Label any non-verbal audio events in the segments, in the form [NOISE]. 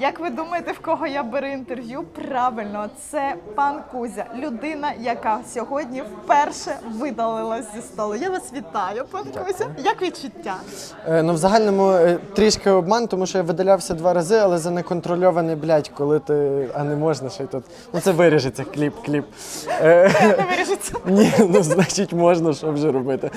Як ви думаєте, в кого я беру інтерв'ю? Правильно, це пан Кузя, людина, яка сьогодні вперше видалилась зі столу. Я вас вітаю, пан Кузя. Як відчуття? Е, Ну, в загальному е, трішки обман, тому що я видалявся два рази, але за неконтрольований блядь, коли ти. А не можна ще й тут. Ну це виріжеться, кліп, кліп. Е, Не вирішиться. [LAUGHS] Ні, ну значить можна, що вже робити.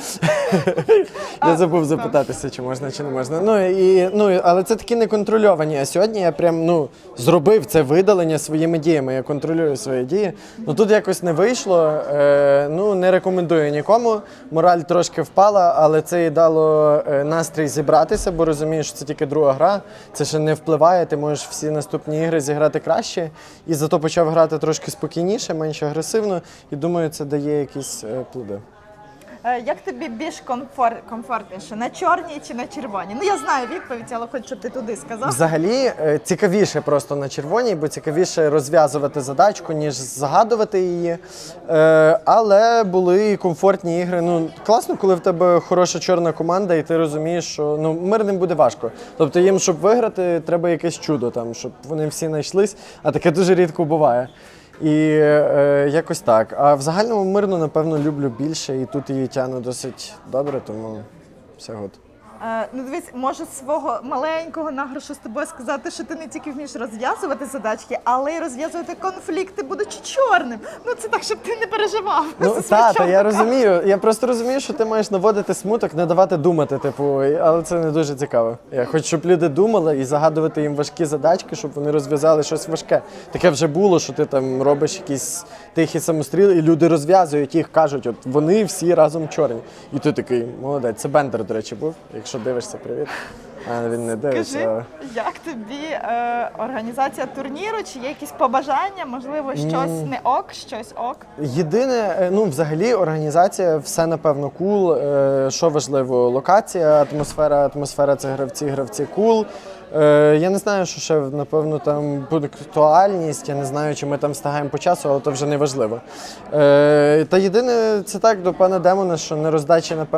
[LAUGHS] Я забув запитатися, чи можна, чи не можна. Ну і ну, але це такі неконтрольовані. А сьогодні я прям ну зробив це видалення своїми діями. Я контролюю свої дії. Ну тут якось не вийшло. Е, ну не рекомендую нікому. Мораль трошки впала, але це і дало е, настрій зібратися, бо розумієш, що це тільки друга гра. Це ще не впливає. Ти можеш всі наступні ігри зіграти краще. І зато почав грати трошки спокійніше, менш агресивно. І думаю, це дає якісь е, плоди. Е, Як тобі більш комфорт, комфортніше? На чорній чи на червоній? Ну я знаю відповідь, але хочу, щоб ти туди сказав. Взагалі е, цікавіше просто на червоній, бо цікавіше розв'язувати задачку, ніж загадувати її. Е, але були і комфортні ігри. Ну класно, коли в тебе хороша чорна команда, і ти розумієш, що ну мирним буде важко. Тобто їм, щоб виграти, треба якесь чудо, там, щоб вони всі знайшлись, а таке дуже рідко буває. І е, якось так. А в загальному мирно, напевно, люблю більше, і тут її тяну досить добре, тому все год. Е, ну дивись, можу свого маленького награшу з тобою сказати, що ти не тільки вмієш розв'язувати задачки, але й розв'язувати конфлікти, будучи чорним. Ну це так, щоб ти не переживав. Ну за [LAUGHS] та, та я розумію. Я просто розумію, що ти маєш наводити смуток, не давати думати, типу, і- але це не дуже цікаво. Я хочу, щоб люди думали і загадувати їм важкі задачки, щоб вони розв'язали щось важке. Таке вже було, що ти там робиш якісь тихі самостріли, і люди розв'язують їх, кажуть, от вони всі разом чорні. І ти такий, молодець. Це Бендер, до речі, був. Якщо дивишся, привіт. А він не дивиться. Скажи, як тобі е, організація турніру? Чи є якісь побажання? Можливо, щось не ок, щось ок? Єдине, е, ну взагалі організація, все напевно кул. Е, Що важливо, локація, атмосфера, атмосфера це гравці, гравці кул. Е, Я не знаю, що ще напевно там буде актуальність. Я не знаю, чи ми там встигаємо по часу, але то вже не важливо. Е, Та єдине, це так до пана Демона, що на роздачі напевно.